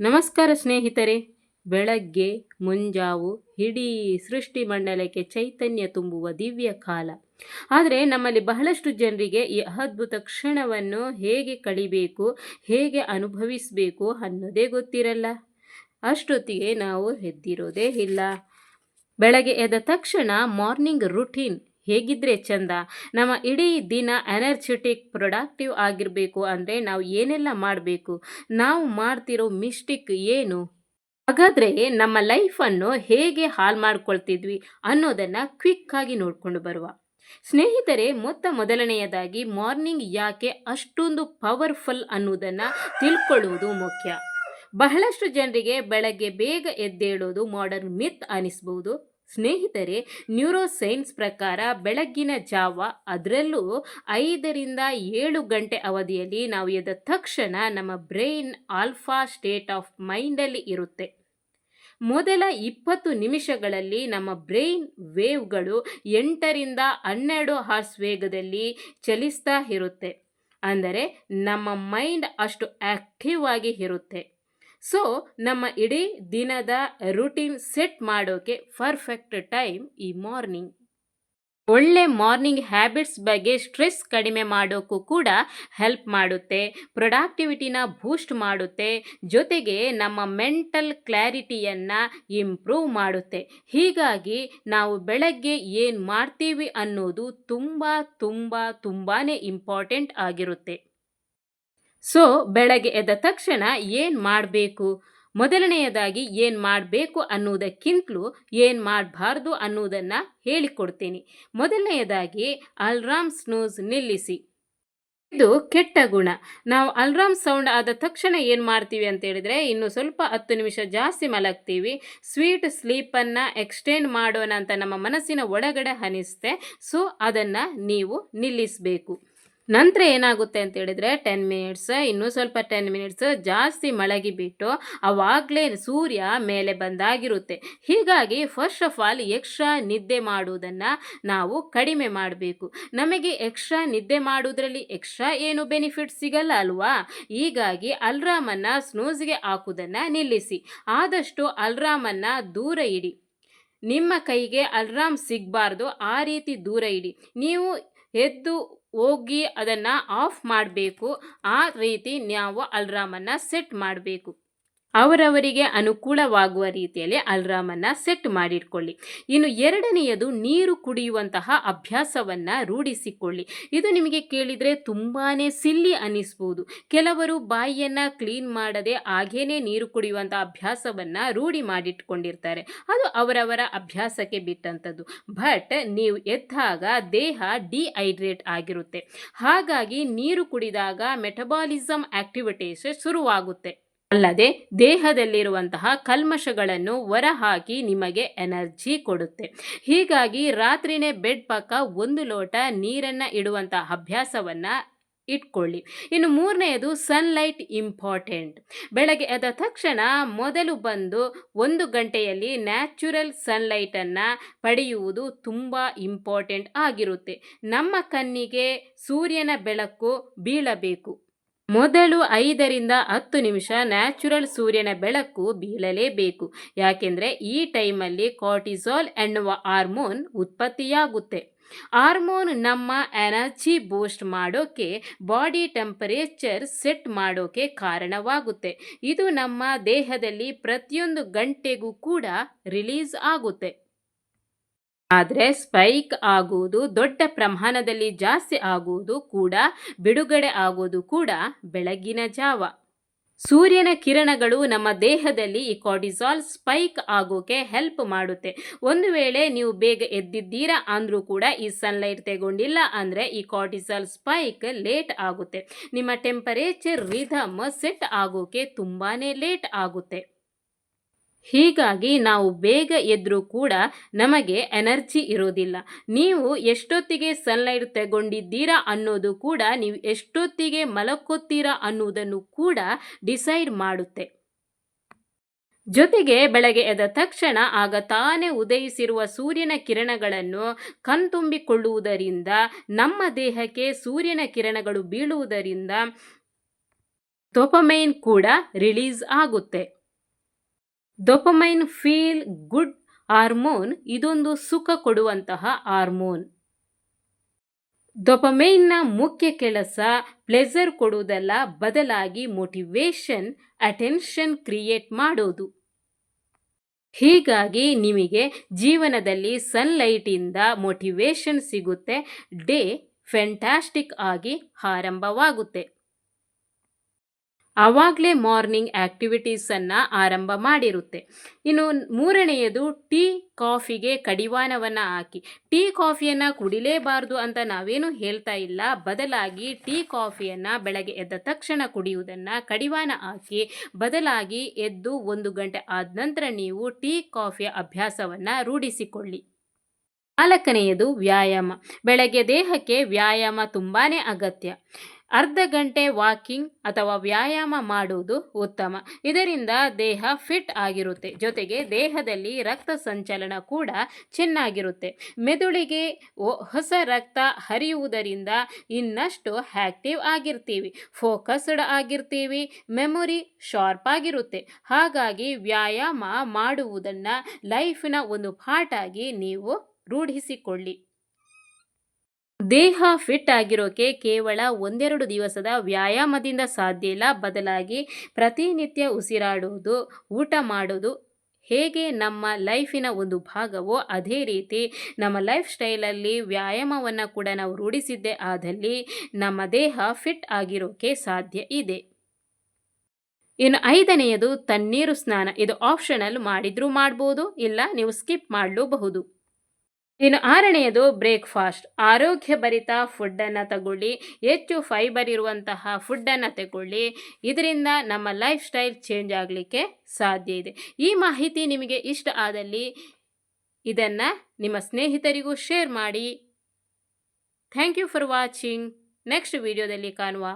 ನಮಸ್ಕಾರ ಸ್ನೇಹಿತರೆ. ಬೆಳಗ್ಗೆ ಮುಂಜಾವು ಇಡೀ ಸೃಷ್ಟಿ ಮಂಡಲಕ್ಕೆ ಚೈತನ್ಯ ತುಂಬುವ ದಿವ್ಯ ಕಾಲ. ಆದರೆ ನಮ್ಮಲ್ಲಿ ಬಹಳಷ್ಟು ಜನರಿಗೆ ಈ ಅದ್ಭುತ ಕ್ಷಣವನ್ನು ಹೇಗೆ ಕಳಿಬೇಕು, ಹೇಗೆ ಅನುಭವಿಸಬೇಕು ಅನ್ನೋದೇ ಗೊತ್ತಿರಲ್ಲ. ಅಷ್ಟೊತ್ತಿಗೆ ನಾವು ಎದ್ದಿರೋದೇ ಇಲ್ಲ. ಬೆಳಗ್ಗೆ ಎದ್ದ ತಕ್ಷಣ ಮಾರ್ನಿಂಗ್ ರುಟೀನ್ ಹೇಗಿದ್ರೆ ಚಂದ? ನಮ್ಮ ಇಡೀ ದಿನ ಎನರ್ಜೆಟಿಕ್ ಪ್ರೊಡಕ್ಟಿವ್ ಆಗಿರಬೇಕು ಅಂದರೆ ನಾವು ಏನೆಲ್ಲ ಮಾಡಬೇಕು? ನಾವು ಮಾಡ್ತಿರೋ ಮಿಸ್ಟೇಕ್ ಏನು? ಹಾಗಾದರೆ ನಮ್ಮ ಲೈಫನ್ನು ಹೇಗೆ ಹಾಳು ಮಾಡ್ಕೊಳ್ತಿದ್ವಿ ಅನ್ನೋದನ್ನು ಕ್ವಿಕ್ಕಾಗಿ ನೋಡಿಕೊಂಡು ಬರುವ. ಸ್ನೇಹಿತರೆ, ಮೊತ್ತ ಮೊದಲನೆಯದಾಗಿ ಮಾರ್ನಿಂಗ್ ಯಾಕೆ ಅಷ್ಟೊಂದು ಪವರ್ಫುಲ್ ಅನ್ನೋದನ್ನು ತಿಳ್ಕೊಳ್ಳುವುದು ಮುಖ್ಯ. ಬಹಳಷ್ಟು ಜನರಿಗೆ ಬೆಳಗ್ಗೆ ಬೇಗ ಎದ್ದೇಳೋದು ಮಾಡರ್ನ್ ಮಿತ್ ಅನಿಸ್ಬೋದು. ಸ್ನೇಹಿತರೆ ನ್ಯೂರೋಸೈನ್ಸ್ ಪ್ರಕಾರ ಬೆಳಗ್ಗಿನ ಜಾವ ಅದರಲ್ಲೂ ಐದರಿಂದ ಏಳು ಗಂಟೆ ಅವಧಿಯಲ್ಲಿ ನಾವು ಎದ್ದ ತಕ್ಷಣ ನಮ್ಮ ಬ್ರೈನ್ ಆಲ್ಫಾ ಸ್ಟೇಟ್ ಆಫ್ ಮೈಂಡಲ್ಲಿ ಇರುತ್ತೆ. ಮೊದಲ ಇಪ್ಪತ್ತು ನಿಮಿಷಗಳಲ್ಲಿ ನಮ್ಮ ಬ್ರೈನ್ ವೇವ್ಗಳು ಎಂಟರಿಂದ ಹನ್ನೆರಡು ಹಾರ್ಸ್ ವೇಗದಲ್ಲಿ ಚಲಿಸ್ತಾ ಇರುತ್ತೆ. ಅಂದರೆ ನಮ್ಮ ಮೈಂಡ್ ಅಷ್ಟು ಆ್ಯಕ್ಟಿವ್ ಆಗಿ ಇರುತ್ತೆ. ಸೊ ನಮ್ಮ ಇಡೀ ದಿನದ ರುಟೀನ್ ಸೆಟ್ ಮಾಡೋಕೆ ಪರ್ಫೆಕ್ಟ್ ಟೈಮ್ ಈ ಮಾರ್ನಿಂಗ್ ಒಳ್ಳೆ ಮಾರ್ನಿಂಗ್ ಹ್ಯಾಬಿಟ್ಸ್ ಬಗ್ಗೆ ಸ್ಟ್ರೆಸ್ ಕಡಿಮೆ ಮಾಡೋಕ್ಕೂ ಕೂಡ ಹೆಲ್ಪ್ ಮಾಡುತ್ತೆ ಪ್ರೊಡಕ್ಟಿವಿಟಿನ ಬೂಸ್ಟ್ ಮಾಡುತ್ತೆ, ಜೊತೆಗೆ ನಮ್ಮ ಮೆಂಟಲ್ ಕ್ಲಾರಿಟಿಯನ್ನು ಇಂಪ್ರೂವ್ ಮಾಡುತ್ತೆ. ಹೀಗಾಗಿ ನಾವು ಬೆಳಗ್ಗೆ ಏನು ಮಾಡ್ತೀವಿ ಅನ್ನೋದು ತುಂಬ ತುಂಬ ತುಂಬಾ ಇಂಪಾರ್ಟೆಂಟ್ ಆಗಿರುತ್ತೆ. ಸೊ, ಬೆಳಗ್ಗೆ ಎದ್ದ ತಕ್ಷಣ ಏನು ಮಾಡಬೇಕು? ಮೊದಲನೆಯದಾಗಿ ಏನು ಮಾಡಬೇಕು ಅನ್ನೋದಕ್ಕಿಂತಲೂ ಏನು ಮಾಡಬಾರ್ದು ಅನ್ನೋದನ್ನು ಹೇಳಿಕೊಡ್ತೀನಿ. ಮೊದಲನೆಯದಾಗಿ ಅಲ್ರಾಮ್ ಸ್ನೂಸ್ ನಿಲ್ಲಿಸಿ. ಇದು ಕೆಟ್ಟ ಗುಣ. ನಾವು ಅಲ್ರಾಮ್ ಸೌಂಡ್ ಆದ ತಕ್ಷಣ ಏನು ಮಾಡ್ತೀವಿ ಅಂತ ಹೇಳಿದ್ರೆ, ಇನ್ನು ಸ್ವಲ್ಪ ಹತ್ತು ನಿಮಿಷ ಜಾಸ್ತಿ ಮಲಗ್ತೀವಿ. ಸ್ವೀಟ್ ಸ್ಲೀಪನ್ನು ಎಕ್ಸ್ಟೆಂಡ್ ಮಾಡೋಣ ಅಂತ ನಮ್ಮ ಮನಸ್ಸಿನ ಒಳಗಡೆ ಅನಿಸುತ್ತೆ ಸೊ, ಅದನ್ನು ನೀವು ನಿಲ್ಲಿಸಬೇಕು. ನಂತರ ಏನಾಗುತ್ತೆ ಅಂತ ಹೇಳಿದರೆ ಟೆನ್ ಮಿನಿಟ್ಸ್ ಇನ್ನೂ ಸ್ವಲ್ಪ ಟೆನ್ ಮಿನಿಟ್ಸ್ ಜಾಸ್ತಿ ಮಳಗಿ ಬಿಟ್ಟು ಅವಾಗಲೇ ಸೂರ್ಯ ಮೇಲೆ ಬಂದಾಗಿರುತ್ತೆ. ಹೀಗಾಗಿ ಫಸ್ಟ್ ಆಫ್ ಆಲ್ ಎಕ್ಸ್ಟ್ರಾ ನಿದ್ದೆ ಮಾಡುವುದನ್ನು ನಾವು ಕಡಿಮೆ ಮಾಡಬೇಕು. ನಮಗೆ ಎಕ್ಸ್ಟ್ರಾ ನಿದ್ದೆ ಮಾಡುವುದರಲ್ಲಿ ಎಕ್ಸ್ಟ್ರಾ ಏನು ಬೆನಿಫಿಟ್ ಸಿಗಲ್ಲ ಅಲ್ವಾ? ಹೀಗಾಗಿ ಅಲ್ರಾಮನ್ನು ಸ್ನೂಸ್ಗೆ ಹಾಕುವುದನ್ನು ನಿಲ್ಲಿಸಿ. ಆದಷ್ಟು ಅಲ್ರಾಮನ್ನು ದೂರ ಇಡಿ. ನಿಮ್ಮ ಕೈಗೆ ಅಲ್ರಾಮ್ ಸಿಗಬಾರ್ದು, ಆ ರೀತಿ ದೂರ ಇಡಿ. ನೀವು ಎದ್ದು ಹೋಗಿ ಅದನ್ನು ಆಫ್ ಮಾಡಬೇಕು. ಆ ರೀತಿ ನಾವು ಅಲ್ರಾಮನ್ನು ಸೆಟ್ ಮಾಡಬೇಕು. ಅವರವರಿಗೆ ಅನುಕೂಲವಾಗುವ ರೀತಿಯಲ್ಲಿ ಅಲ್ರಾಮನ್ನು ಸೆಟ್ ಮಾಡಿಟ್ಕೊಳ್ಳಿ. ಇನ್ನು ಎರಡನೆಯದು ನೀರು ಕುಡಿಯುವಂತಹ ಅಭ್ಯಾಸವನ್ನು ರೂಢಿಸಿಕೊಳ್ಳಿ. ಇದು ನಿಮಗೆ ಕೇಳಿದರೆ ತುಂಬಾ ಸಿಲ್ಲಿ ಅನ್ನಿಸ್ಬೋದು. ಕೆಲವರು ಬಾಯಿಯನ್ನು ಕ್ಲೀನ್ ಮಾಡದೆ ಹಾಗೇನೆ ನೀರು ಕುಡಿಯುವಂಥ ಅಭ್ಯಾಸವನ್ನು ರೂಢಿ ಮಾಡಿಟ್ಕೊಂಡಿರ್ತಾರೆ. ಅದು ಅವರವರ ಅಭ್ಯಾಸಕ್ಕೆ ಬಿಟ್ಟಂಥದ್ದು ಬಟ್ ನೀವು ಎದ್ದಾಗ ದೇಹ ಡಿಹೈಡ್ರೇಟ್ ಆಗಿರುತ್ತೆ. ಹಾಗಾಗಿ ನೀರು ಕುಡಿದಾಗ ಮೆಟಬಾಲಿಸಮ್ ಆಕ್ಟಿವಿಟೀಸ್ ಶುರುವಾಗುತ್ತೆ. ಅಲ್ಲದೆ ದೇಹದಲ್ಲಿರುವಂತಹ ಕಲ್ಮಶಗಳನ್ನು ಹೊರಹಾಕಿ ನಿಮಗೆ ಎನರ್ಜಿ ಕೊಡುತ್ತೆ. ಹೀಗಾಗಿ ರಾತ್ರಿನೇ ಬೆಡ್ ಪಕ್ಕ ಒಂದು ಲೋಟ ನೀರನ್ನು ಇಡುವಂಥ ಅಭ್ಯಾಸವನ್ನು ಇಟ್ಕೊಳ್ಳಿ. ಇನ್ನು ಮೂರನೆಯದು ಸನ್ಲೈಟ್ ಇಂಪಾರ್ಟೆಂಟ್ ಬೆಳಗ್ಗೆ ಎದ್ದ ತಕ್ಷಣ ಮೊದಲು ಬಂದು ಒಂದು ಗಂಟೆಯಲ್ಲಿ ನ್ಯಾಚುರಲ್ ಸನ್ಲೈಟನ್ನು ಪಡೆಯುವುದು ತುಂಬ ಇಂಪಾರ್ಟೆಂಟ್ ಆಗಿರುತ್ತೆ. ನಮ್ಮ ಕಣ್ಣಿಗೆ ಸೂರ್ಯನ ಬೆಳಕು ಬೀಳಬೇಕು. ಮೊದಲು ಐದರಿಂದ ಹತ್ತು ನಿಮಿಷ ನ್ಯಾಚುರಲ್ ಸೂರ್ಯನ ಬೆಳಕು ಬೀಳಲೇಬೇಕು. ಯಾಕೆಂದರೆ ಈ ಟೈಮಲ್ಲಿ ಕಾರ್ಟಿಸಾಲ್ ಎನ್ನುವ ಹಾರ್ಮೋನ್ ಉತ್ಪತ್ತಿಯಾಗುತ್ತೆ. ಹಾರ್ಮೋನ್ ನಮ್ಮ ಎನರ್ಜಿ ಬೂಸ್ಟ್ ಮಾಡೋಕೆ, ಬಾಡಿ ಟೆಂಪರೇಚರ್ ಸೆಟ್ ಮಾಡೋಕೆ ಕಾರಣವಾಗುತ್ತೆ. ಇದು ನಮ್ಮ ದೇಹದಲ್ಲಿ ಪ್ರತಿಯೊಂದು ಗಂಟೆಗೂ ಕೂಡ ರಿಲೀಸ್ ಆಗುತ್ತೆ. ಆದರೆ ಸ್ಪೈಕ್ ಆಗುವುದು ದೊಡ್ಡ ಪ್ರಮಾಣದಲ್ಲಿ ಜಾಸ್ತಿ ಆಗುವುದು ಕೂಡ, ಬಿಡುಗಡೆ ಆಗುವುದು ಕೂಡ ಬೆಳಗಿನ ಜಾವ. ಸೂರ್ಯನ ಕಿರಣಗಳು ನಮ್ಮ ದೇಹದಲ್ಲಿ ಈ ಕಾರ್ಟಿಸಾಲ್ ಸ್ಪೈಕ್ ಆಗೋಕೆ ಹೆಲ್ಪ್ ಮಾಡುತ್ತೆ. ಒಂದು ವೇಳೆ ನೀವು ಬೇಗ ಎದ್ದಿದ್ದೀರಾ ಅಂದರೂ ಕೂಡ ಈ ಸನ್ಲೈಟ್ ತಗೊಂಡಿಲ್ಲ ಅಂದರೆ ಈ ಕಾರ್ಟಿಸಾಲ್ ಸ್ಪೈಕ್ ಲೇಟ್ ಆಗುತ್ತೆ. ನಿಮ್ಮ ಟೆಂಪರೇಚರ್ ರಿಧಮ್ ಸೆಟ್ ಆಗೋಕೆ ತುಂಬಾ ಲೇಟ್ ಆಗುತ್ತೆ. ಹೀಗಾಗಿ ನಾವು ಬೇಗ ಎದ್ದರೂ ಕೂಡ ನಮಗೆ ಎನರ್ಜಿ ಇರೋದಿಲ್ಲ. ನೀವು ಎಷ್ಟೊತ್ತಿಗೆ ಸನ್ಲೈಟ್ ತಗೊಂಡಿದ್ದೀರಾ ಅನ್ನೋದು ಕೂಡ ನೀವು ಎಷ್ಟೊತ್ತಿಗೆ ಮಲಕ್ಕೋತೀರಾ ಅನ್ನೋದನ್ನು ಕೂಡ ಡಿಸೈಡ್ ಮಾಡುತ್ತೆ. ಜೊತೆಗೆ ಬೆಳಗ್ಗೆ ಎದ್ದ ತಕ್ಷಣ ಆಗ ತಾನೇ ಉದಯಿಸಿರುವ ಸೂರ್ಯನ ಕಿರಣಗಳನ್ನು ಕಣ್ತುಂಬಿಕೊಳ್ಳುವುದರಿಂದ, ನಮ್ಮ ದೇಹಕ್ಕೆ ಸೂರ್ಯನ ಕಿರಣಗಳು ಬೀಳುವುದರಿಂದ ತೊಪಮೈನ್ ಕೂಡ ರಿಲೀಸ್ ಆಗುತ್ತೆ. ಡೊಪಮೈನ್ ಫೀಲ್ ಗುಡ್ ಹಾರ್ಮೋನ್ ಇದೊಂದು ಸುಖ ಕೊಡುವಂತಹ ಹಾರ್ಮೋನ್ ಡೊಪಮೈನ್ನ ಮುಖ್ಯ ಕೆಲಸ ಪ್ಲೆಸರ್ ಕೊಡುವುದಲ್ಲ, ಬದಲಾಗಿ ಮೋಟಿವೇಶನ್ ಅಟೆನ್ಷನ್ ಕ್ರಿಯೇಟ್ ಮಾಡೋದು. ಹೀಗಾಗಿ ನಿಮಗೆ ಜೀವನದಲ್ಲಿ ಸನ್ಲೈಟಿಂದ ಮೋಟಿವೇಶನ್ ಸಿಗುತ್ತೆ ಡೇ ಫೆಂಟಾಸ್ಟಿಕ್ ಆಗಿ ಆರಂಭವಾಗುತ್ತೆ. ಆವಾಗಲೇ ಮಾರ್ನಿಂಗ್ ಆ್ಯಕ್ಟಿವಿಟೀಸನ್ನು ಆರಂಭ ಮಾಡಿರುತ್ತೆ. ಇನ್ನು ಮೂರನೆಯದು ಟೀ ಕಾಫಿಗೆ ಕಡಿವಾಣವನ್ನು ಹಾಕಿ. ಟೀ ಕಾಫಿಯನ್ನು ಕುಡಿಲೇಬಾರ್ದು ಅಂತ ನಾವೇನು ಹೇಳ್ತಾ ಇಲ್ಲ. ಬದಲಾಗಿ ಟೀ ಕಾಫಿಯನ್ನು ಬೆಳಗ್ಗೆ ಎದ್ದ ತಕ್ಷಣ ಕುಡಿಯುವುದನ್ನು ಕಡಿವಾಣ ಹಾಕಿ, ಬದಲಾಗಿ ಎದ್ದು ಒಂದು ಗಂಟೆ ಆದ ನಂತರ ನೀವು ಟೀ ಕಾಫಿಯ ಅಭ್ಯಾಸವನ್ನು ರೂಢಿಸಿಕೊಳ್ಳಿ. ನಾಲ್ಕನೆಯದು ವ್ಯಾಯಾಮ. ಬೆಳಗ್ಗೆ ದೇಹಕ್ಕೆ ವ್ಯಾಯಾಮ ತುಂಬಾ ಅಗತ್ಯ. ಅರ್ಧ ಗಂಟೆ ವಾಕಿಂಗ್ ಅಥವಾ ವ್ಯಾಯಾಮ ಮಾಡುವುದು ಉತ್ತಮ. ಇದರಿಂದ ದೇಹ ಫಿಟ್ ಆಗಿರುತ್ತೆ. ಜೊತೆಗೆ ದೇಹದಲ್ಲಿ ರಕ್ತ ಸಂಚಲನ ಕೂಡ ಚೆನ್ನಾಗಿರುತ್ತೆ. ಮೆದುಳಿಗೆ ಹೊಸ ರಕ್ತ ಹರಿಯುವುದರಿಂದ ಇನ್ನಷ್ಟು ಆ್ಯಕ್ಟಿವ್ ಆಗಿರ್ತೀವಿ. ಫೋಕಸ್ಡ್ ಆಗಿರ್ತೀವಿ. ಮೆಮೊರಿ ಶಾರ್ಪ್ ಆಗಿರುತ್ತೆ. ಹಾಗಾಗಿ ವ್ಯಾಯಾಮ ಮಾಡುವುದನ್ನು ಲೈಫಿನ ಒಂದು ಪಾರ್ಟಾಗಿ ನೀವು ರೂಢಿಸಿಕೊಳ್ಳಿ. ದೇಹ ಫಿಟ್ ಆಗಿರೋಕೆ ಕೇವಲ ಒಂದೆರಡು ದಿವಸದ ವ್ಯಾಯಾಮದಿಂದ ಸಾಧ್ಯ ಇಲ್ಲ. ಬದಲಾಗಿ ಪ್ರತಿನಿತ್ಯ ಉಸಿರಾಡುವುದು, ಊಟ ಮಾಡೋದು ಹೇಗೆ ನಮ್ಮ ಲೈಫಿನ ಒಂದು ಭಾಗವೋ ಅದೇ ರೀತಿ ನಮ್ಮ ಲೈಫ್ ಸ್ಟೈಲಲ್ಲಿ ವ್ಯಾಯಾಮವನ್ನು ಕೂಡ ನಾವು ರೂಢಿಸಿದ್ದೇ ಆದಲ್ಲಿ ನಮ್ಮ ದೇಹ ಫಿಟ್ ಆಗಿರೋಕೆ ಸಾಧ್ಯ ಇದೆ. ಇನ್ನು ಐದನೆಯದು ತಣ್ಣೀರು ಸ್ನಾನ. ಇದು ಆಪ್ಷನಲ್ ಮಾಡಿದ್ರೂ ಮಾಡ್ಬೋದು, ಇಲ್ಲ ನೀವು ಸ್ಕಿಪ್ ಮಾಡಲೂಬಹುದು. ಇನ್ನು ಆರನೆಯದು ಬ್ರೇಕ್ಫಾಸ್ಟ್. ಆರೋಗ್ಯಭರಿತ ಫುಡ್ಡನ್ನು ತಗೊಳ್ಳಿ, ಹೆಚ್ಚು ಫೈಬರ್ ಇರುವಂತಹ ಫುಡ್ಡನ್ನು ತಗೊಳ್ಳಿ. ಇದರಿಂದ ನಮ್ಮ ಲೈಫ್ ಸ್ಟೈಲ್ ಚೇಂಜ್ ಆಗಲಿಕ್ಕೆ ಸಾಧ್ಯ ಇದೆ. ಈ ಮಾಹಿತಿ ನಿಮಗೆ ಇಷ್ಟ ಆದಲ್ಲಿ ಇದನ್ನು ನಿಮ್ಮ ಸ್ನೇಹಿತರಿಗೂ ಶೇರ್ ಮಾಡಿ. Thank you for watching. Next ವಿಡಿಯೋದಲ್ಲಿ ಕಾಣುವ